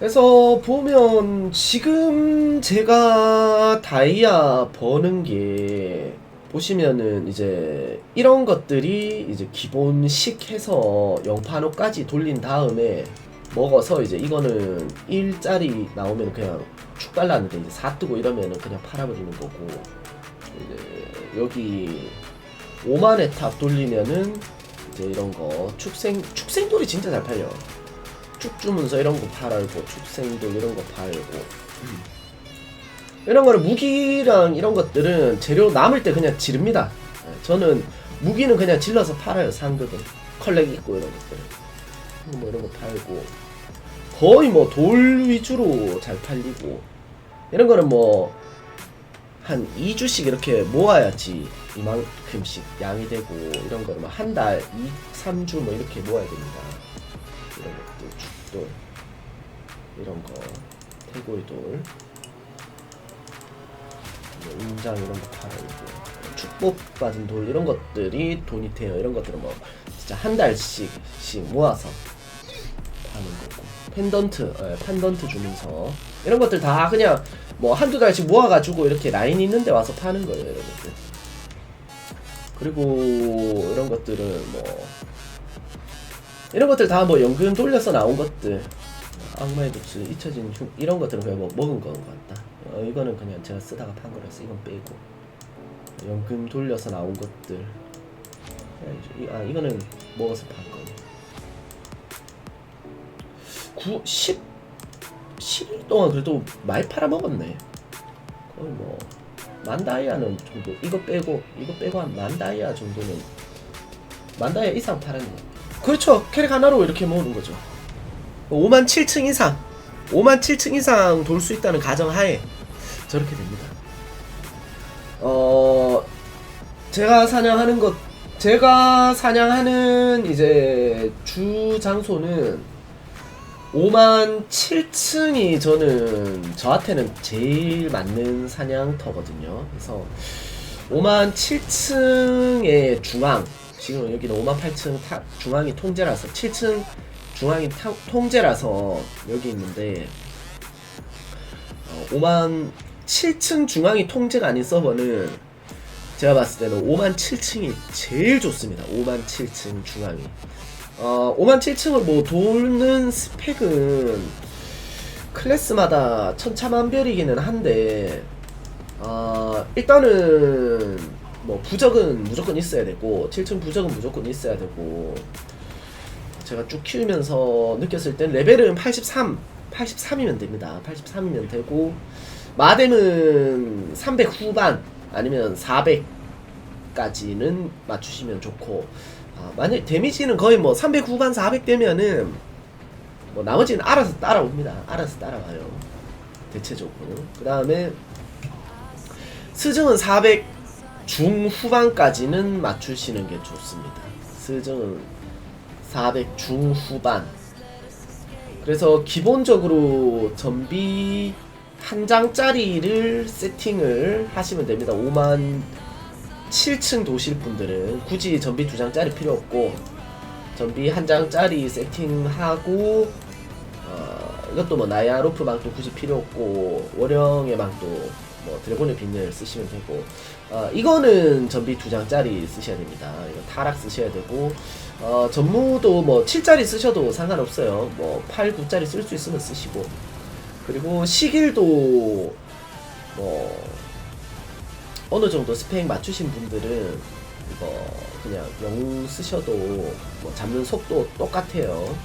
그래서 보면 지금 제가 다이아 버는 게 보시면은 이제 이런 것들이 이제 기본식 해서 영판호까지 돌린 다음에 먹어서 이제 이거는 1짜리 나오면 그냥 축 달랐는데 이제 4 뜨고 이러면은 그냥 팔아버리는 거고. 이제 여기 5만의 탑 돌리면은 이제 이런 거 축생 축생돌이 진짜 잘 팔려 축 주문서 이런 거 팔고 축생돌 이런 거 팔고. 이런 거는 무기랑 이런 것들은 재료 남을 때 그냥 지릅니다. 예, 저는 무기는 그냥 질러서 팔아요 상급은 컬렉 있고 이런 것들. 뭐 이런 거 팔고. 거의 뭐 돌 위주로 잘 팔리고. 이런 거는 뭐 한 2주씩 이렇게 모아야지 이만큼씩 양이 되고 이런 거는 한 달, 2, 3주 뭐 이렇게 모아야 됩니다. 이런 죽 돌. 이런 거. 태골돌. 뭐 인장 이런 거 팔고 축복 받은 돌 이런 것들이 돈이 돼요. 이런 것들은 뭐 진짜 한 달씩씩 모아서 하는 거고. 펜던트, 예, 펜던트 주면서. 이런 것들 다 그냥 뭐 한두 달씩 모아가지고 이렇게 라인 있는데 와서 파는 거예요, 여러분들. 그리고 이런 것들은 뭐 이런 것들 다 뭐 연금 돌려서 나온 것들 악마의 독수 잊혀진 흉 이런 것들은 그냥 뭐 먹은 건 같다. 어, 이거는 그냥 제가 쓰다가 판 거라서 이건 빼고 연금 돌려서 나온 것들 이- 아 이거는 먹어서 판 거. 9, 10, 10일 동안 그래도 많이 팔아먹었네. 거의 뭐, 만 다이아는 정도, 이거 빼고, 이거 빼고 한 만 다이아 정도는, 만 다이아 이상 팔았네. 그렇죠. 캐릭 하나로 이렇게 모으는 거죠. 5만 7층 이상, 5만 7층 이상 돌 수 있다는 가정하에 저렇게 됩니다. 어, 제가 사냥하는 것, 제가 사냥하는 이제 주 장소는 5만 7층이 저는 저한테는 제일 맞는 사냥터거든요. 그래서 5만 7층의 중앙 지금 여기는 5만 8층 타, 중앙이 통제라서 7층 중앙이 타, 통제라서 여기 있는데 어, 5만 7층 중앙이 통제가 아닌 서버는 제가 봤을 때는 5만 7층이 제일 좋습니다. 5만 7층 중앙이. 어, 5만 7층을 뭐 도는 스펙은 클래스마다 천차만별이기는 한데 어, 일단은 뭐 부적은 무조건 있어야 되고 7층 부적은 무조건 있어야 되고 제가 쭉 키우면서 느꼈을 땐 레벨은 83, 83이면 됩니다. 83이면 되고 마뎀은 300 후반 아니면 400까지는 맞추시면 좋고 아, 만약 데미지는 거의 뭐 300 후반 400 되면은 뭐 나머지는 알아서 따라옵니다. 알아서 따라와요. 대체적으로. 그 다음에 스증은 400 중후반까지는 맞추시는 게 좋습니다. 스증은 400 중후반. 그래서 기본적으로 전비 한 장짜리를 세팅을 하시면 됩니다. 5만 7층 도실 분들은 굳이 전비 두 장짜리 필요 없고 전비 한 장짜리 세팅하고 어, 이것도 뭐 나야 로프 망도 굳이 필요 없고 월영의 망도 뭐 드래곤의 빛을 쓰시면 되고 어, 이거는 전비 두 장짜리 쓰셔야 됩니다. 이거 타락 쓰셔야 되고 어, 전무도 뭐 7짜리 쓰셔도 상관없어요. 뭐 8, 9짜리 쓸 수 있으면 쓰시고 그리고 시길도 뭐 어느 정도 스펙 맞추신 분들은 이거 그냥 영 쓰셔도 뭐 잡는 속도 똑같아요.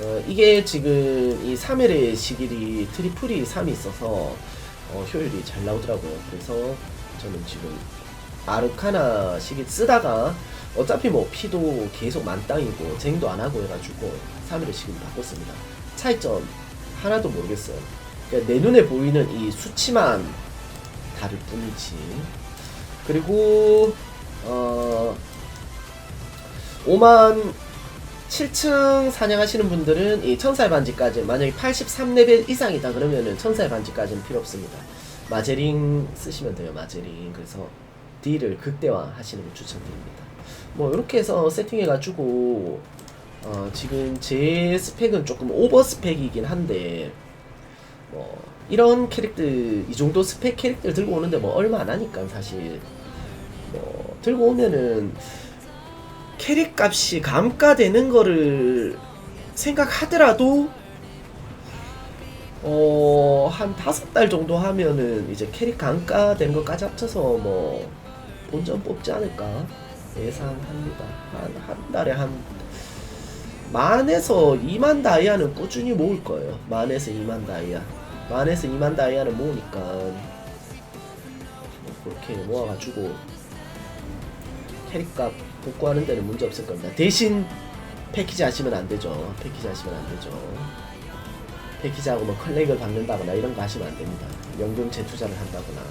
어, 이게 지금 이 3일의 시길이 트리플이 3이 있어서 어, 효율이 잘 나오더라고요. 그래서 저는 지금 아르카나 시길 쓰다가 어차피 뭐 피도 계속 만땅이고 쟁도 안 하고 해가지고 3일의 시길 바꿨습니다. 차이점 하나도 모르겠어요. 그러니까 내 눈에 보이는 이 수치만 다를 뿐이지. 그리고 어 5만 7층 사냥하시는 분들은 이 천사의 반지까지 만약에 83레벨 이상이다 그러면은 천사의 반지까지는 필요 없습니다. 마제링 쓰시면 돼요. 마제링. 그래서 딜을 극대화 하시는 걸 추천드립니다. 뭐 이렇게 해서 세팅해 가지고 어, 지금 제 스펙은 조금 오버 스펙이긴 한데 뭐 이런 캐릭터 이 정도 스펙 캐릭터 들고 오는데 뭐 얼마 안 하니까 사실 뭐 들고 오면은 캐릭 값이 감가되는 거를 생각하더라도 어, 한 다섯 달 정도 하면은 이제 캐릭 감가된 것까지 합쳐서 뭐 본전 뽑지 않을까 예상합니다. 한, 한 달에 한 만에서 2만 다이아는 꾸준히 모을 거예요. 만에서 2만 다이아. 만에서 2만 다이아는 모으니까 뭐 그렇게 모아가지고 캐릭값 복구하는 데는 문제 없을 겁니다. 대신 패키지 하시면 안 되죠. 패키지 하시면 안 되죠. 패키지하고 뭐 클렉을 받는다거나 이런 거 하시면 안 됩니다. 연금 재투자를 한다거나.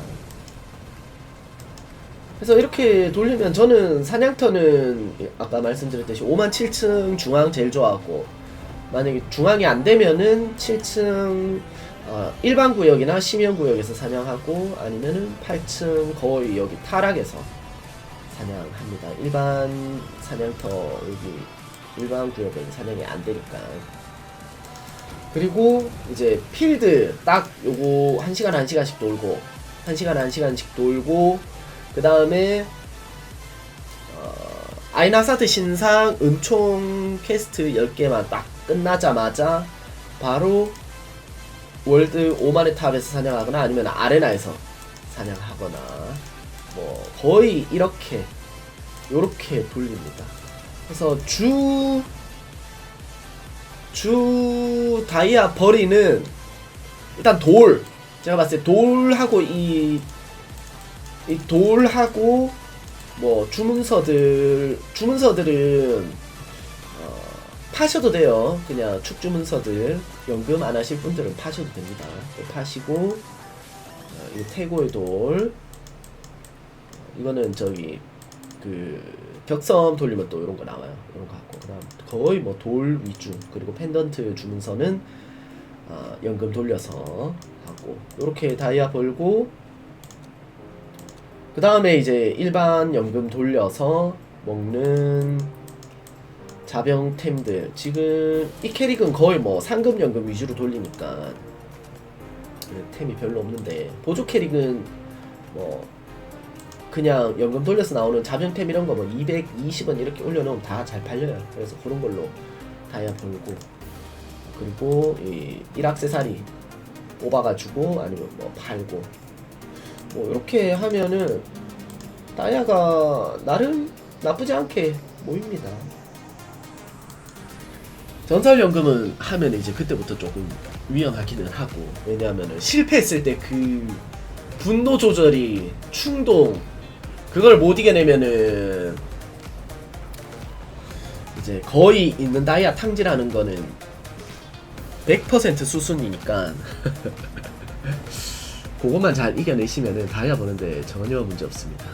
그래서 이렇게 돌리면 저는 사냥터는 아까 말씀드렸듯이 5만 7층 중앙 제일 좋아하고 만약에 중앙이 안 되면은 7층 어, 일반 구역이나 심연 구역에서 사냥하고 아니면은 8층 거의 여기 타락에서 사냥합니다. 일반 사냥터 여기 일반 구역은 사냥이 안 되니까. 그리고 이제 필드 딱 요거 1시간 1시간씩 돌고 1시간 1시간씩 돌고 그 다음에 어, 아이나사트 신상 은총 퀘스트 10개만 딱 끝나자마자 바로 월드 5만의 탑에서 사냥하거나 아니면 아레나에서 사냥하거나 뭐 거의 이렇게 요렇게 돌립니다. 그래서 주, 주 다이아 버리는 일단 돌. 제가 봤을 때 돌하고 이, 이 돌하고 뭐 주문서들, 주문서들은 어, 파셔도 돼요. 그냥 축주문서들 연금 안 하실 분들은 파셔도 됩니다. 또 파시고 어, 이 태고의 돌 이거는 저기 그 벽섬 돌리면 또 이런 거 나와요. 이런 거 갖고. 그다음 거의 뭐 돌 위주. 그리고 펜던트 주문서는 어, 연금 돌려서 하고. 이렇게 다이아 벌고 그 다음에 이제 일반 연금 돌려서 먹는 자병템들. 지금 이 캐릭은 거의 뭐 상금 연금 위주로 돌리니까 템이 별로 없는데 보조 캐릭은 뭐 그냥 연금 돌려서 나오는 자병템 이런 거 뭐 220원 이렇게 올려놓으면 다 잘 팔려요. 그래서 그런 걸로 다이아 벌고 그리고 이 일악세사리 뽑아가지고 아니면 뭐 팔고 뭐 이렇게 하면은 다이아가 나름 나쁘지 않게 모입니다. 전설연금은 하면 이제 그때부터 조금 위험하기는 하고 왜냐하면 실패했을 때 그 분노 조절이 충동 그걸 못 이겨내면은 이제 거의 있는 다이아 탕질하는 거는 100% 수순이니까 그것만 잘 이겨내시면은 다이아 버는데 전혀 문제 없습니다.